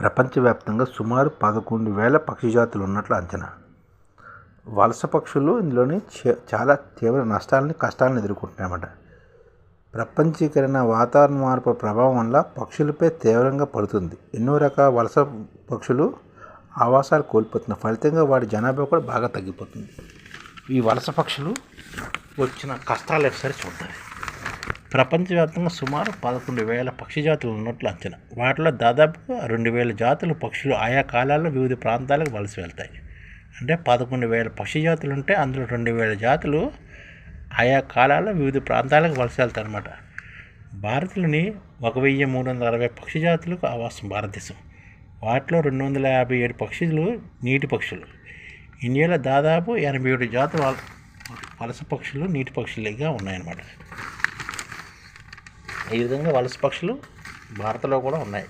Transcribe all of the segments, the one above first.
ప్రపంచవ్యాప్తంగా సుమారు పదకొండు వేల పక్షి జాతులు ఉన్నట్లు అంచనా. వలస పక్షులు ఇందులోని చే- చాలా తీవ్ర నష్టాలని కష్టాలను ఎదుర్కొంటున్నాయన్నమాట. ప్రపంచీకరణ వాతావరణ మార్పు ప్రభావం వల్ల పక్షులపై తీవ్రంగా పడుతుంది. ఎన్నో రకాల వలస పక్షులు ఆవాసాలు కోల్పోతున్నాయి. ఫలితంగా వాటి జనాభా కూడా బాగా తగ్గిపోతుంది. ఈ వలస పక్షులు వచ్చిన కష్టాలు ఒకసారి చూద్దాం. ప్రపంచవ్యాప్తంగా సుమారు పదకొండు వేల పక్షి జాతులు ఉన్నట్లు అంచనా. వాటిలో దాదాపుగా రెండు వేల జాతులు పక్షులు ఆయా కాలాల్లో వివిధ ప్రాంతాలకు వలస వెళ్తాయి. అంటే పదకొండు వేల పక్షి జాతులు ఉంటే అందులో రెండు వేల జాతులు ఆయా కాలాల్లో వివిధ ప్రాంతాలకు వలస వెళ్తాయి అన్నమాట భారత్లోని ఒక వెయ్యి మూడు వందల అరవై పక్షి జాతులకు ఆవాసం భారతదేశం. వాటిలో రెండు వందల యాభై ఏడు పక్షులు నీటి పక్షులు. ఇండియాలో దాదాపు ఎనభై ఏడు జాతుల వలస పక్షులు నీటి పక్షులుగా ఉన్నాయన్నమాట. ఈ విధంగా వలస పక్షులు భారత్లో కూడా ఉన్నాయి.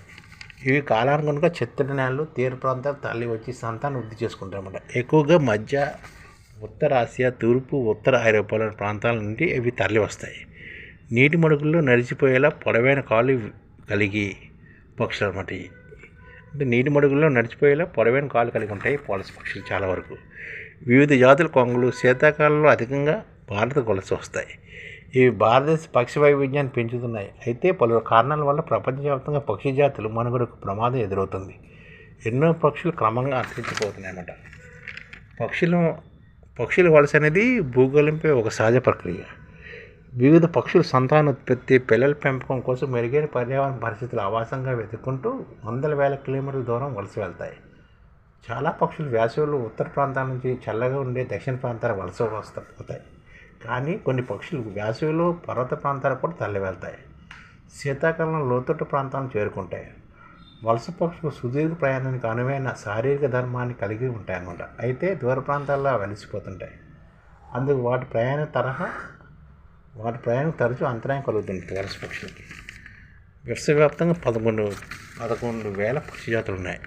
ఇవి కాలానుగుణంగా చిత్తడి నేలలు తీర ప్రాంతాలు తల్లి వచ్చి సంతానం వృద్ధి చేసుకుంటారన్నమాట ఎక్కువగా మధ్య ఉత్తర ఆసియా తూర్పు ఉత్తర ఐరోపాలోని ప్రాంతాల నుండి ఇవి తరలి వస్తాయి. నీటి మడుగుల్లో నడిచిపోయేలా పొడవైన కాలు కలిగి పక్షులు అనమాట అంటే నీటి మడుగుల్లో నడిచిపోయేలా పొడవైన కాలు కలిగి ఉంటాయి వలస పక్షులు చాలా వరకు. వివిధ జాతుల కొంగలు శీతాకాలంలో అధికంగా భారత వలస వస్తాయి. ఇవి భారతదేశ పక్షి వైవిధ్యాన్ని పెంచుతున్నాయి. అయితే పలు కారణాల వల్ల ప్రపంచవ్యాప్తంగా పక్షి జాతులు మనుగడకు ప్రమాదం ఎదురవుతుంది. ఎన్నో పక్షులు క్రమంగా అంతరించిపోతున్నాయన్నమాట పక్షులు పక్షుల వలస అనేది భూగోళంపై ఒక సహజ ప్రక్రియ. వివిధ పక్షుల సంతానోత్పత్తి పిల్లల పెంపకం కోసం మెరుగైన పర్యావరణ పరిస్థితులు ఆవాసంగా వెతుక్కుంటూ వందల వేల కిలోమీటర్ల దూరం వలస వెళ్తాయి. చాలా పక్షులు వేసవిలో ఉత్తర ప్రాంతాల నుంచి చల్లగా ఉండే దక్షిణ ప్రాంతాల వలస వస్తా పోతాయి కానీ కొన్ని పక్షులు వేసవిలో పర్వత ప్రాంతాలకు కూడా తరలివెళ్తాయి. వెళ్తాయి శీతాకాలంలో లోతట్టు ప్రాంతాలను చేరుకుంటాయి. వలస పక్షులు సుదీర్ఘ ప్రయాణానికి అనువైన శారీరక ధర్మాన్ని కలిగి ఉంటాయి అనమాట అయితే దూర ప్రాంతాల్లో వెలిసిపోతుంటాయి అందుకు వాటి ప్రయాణ తరహా వాటి ప్రయాణం తరచూ అంతరాయం కలుగుతుంది వలస పక్షులకి. విశ్వవ్యాప్తంగా పదకొండు పదకొండు వేల పక్షి జాతులు ఉన్నాయి.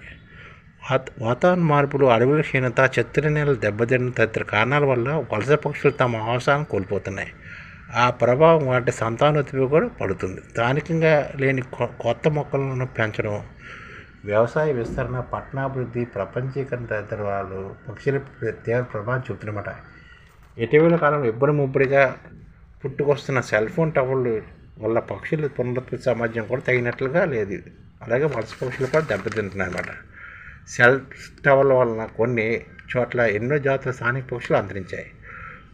వాతావరణ మార్పులు అడవుల క్షీణత చెత్తడి నేలలు దెబ్బతిన్న తదితర కారణాల వల్ల వలస పక్షులు తమ ఆవాసాలను కోల్పోతున్నాయి. ఆ ప్రభావం వాటి సంతానోత్పత్తి కూడా పడుతుంది. స్థానికంగా లేని కొ- కొత్త మొక్కలను పెంచడం వ్యవసాయ విస్తరణ పట్టణాభివృద్ధి ప్రపంచీకరణ తదితర వాళ్ళు పక్షుల తీవ్ర ప్రభావం చూపుతున్నమాట. ఇటీవల కాలంలో ఇబ్బడి ముబ్బడిగా పుట్టుకొస్తున్న సెల్ ఫోన్ టవర్లు వల్ల పక్షుల పునరుత్పత్తి సామర్థ్యం కూడా తగినట్లుగా లేదు. అలాగే వలస పక్షులు కూడా దెబ్బతింటున్నాయి అన్నమాట సెల్ టవర్ల వలన కొన్ని చోట్ల ఎన్నో జాతుల స్థానిక పక్షులు అంతరించాయి.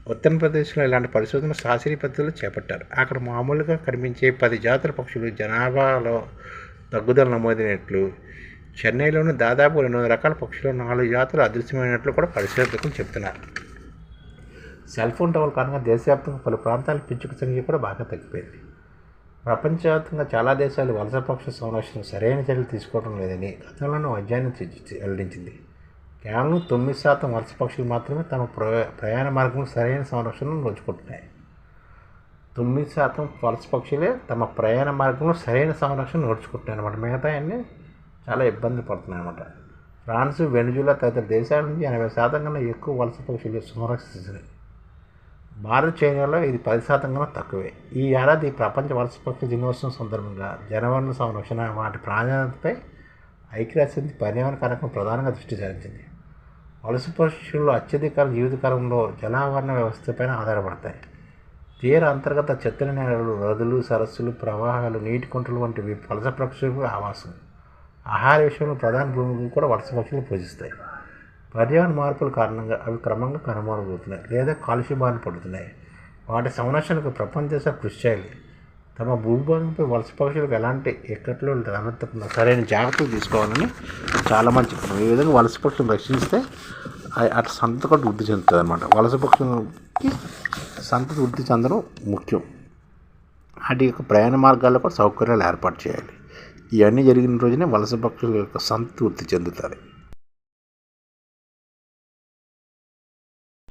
ఉత్తరప్రదేశ్లో ఇలాంటి పరిశోధన శాస్త్రీయ పద్ధతులు చేపట్టారు. అక్కడ మామూలుగా కనిపించే పది జాతుల పక్షులు జనాభాలో తగ్గుదల నమోదైనట్లు చెన్నైలోని దాదాపు రెండు వందల రకాల పక్షులు నాలుగు జాతులు అదృశ్యమైనట్లు కూడా పరిశోధకులు చెప్తున్నారు సెల్ ఫోన్ టవర్ కారణంగా దేశవ్యాప్తంగా పలు ప్రాంతాల పిచ్చుక సంఖ్య కూడా బాగా తగ్గిపోయింది. ప్రపంచవ్యాప్తంగా చాలా దేశాలు వలస సంరక్షణ సరైన చర్యలు తీసుకోవడం లేదని గతంలోనూ అధ్యయనం చే- వెల్లడించింది. కేవలం తొమ్మిది శాతం వలస పక్షులు మాత్రమే తమ ప్ర- ప్రయాణ మార్గంలో సరైన సంరక్షణను నోచుకుంటున్నాయి. తొమ్మిది శాతం వలస పక్షులే తమ ప్రయాణ మార్గంలో సరైన సంరక్షణ నోచుకుంటున్నాయి అనమాట మిగతా అన్నీ చాలా ఇబ్బంది పడుతున్నాయి అనమాట ఫ్రాన్స్ వెనుజులా తదితర దేశాల నుంచి ఎనభై శాతం కన్నా ఎక్కువ వలస పక్షులు సంరక్షిస్తున్నాయి భారత్ చైనాలో ఇది పది శాతం కన్నా తక్కువే. ఈ ఏడాది ప్రపంచ వలసపక్షి దినోత్సవం సందర్భంగా జనవరణ సంరక్షణ వాటి ప్రాధాన్యతపై ఐక్యరాజ్యసమితి పర్యావరణ కార్యక్రమం ప్రధానంగా దృష్టి సారించింది. వలస పక్షులు అత్యధిక జీవితకాలంలో జలావరణ వ్యవస్థపైన ఆధారపడతాయి. తీర అంతర్గత చెత్తల నేలలు నదులు సరస్సులు ప్రవాహాలు నీటి కుంటలు వంటివి వలస పక్షులకు ఆవాసం. ఆహార విషయంలో ప్రధాన భూమికి కూడా వలస పక్షులు పూజిస్తాయి. పర్యావరణ మార్పుల కారణంగా అవి క్రమంగా కనుమరుగవుతున్నాయి లేదా కాలుష్య బారిన పడుతున్నాయి. వాటి సంరక్షణకు ప్రపంచ దేశాలు కృషి చేయాలి. తమ భూభాగంపై వలస పక్షులకు ఎలాంటి ఎక్కట్లో తలెత్తకుండా సరైన జాగ్రత్తలు తీసుకోవాలని చాలామంది చెప్తున్నారు. ఈ విధంగా వలస పక్షులను రక్షిస్తే అటు సంతతి కూడా వృద్ధి చెందుతుంది అనమాట వలస పక్షులకి సంత వృద్ధి చెందడం ముఖ్యం. వాటి యొక్క ప్రయాణ మార్గాల్లో కూడా సౌకర్యాలు ఏర్పాటు చేయాలి. ఇవన్నీ జరిగిన రోజునే వలస పక్షుల యొక్క సంత వృద్ధి చెందుతాయి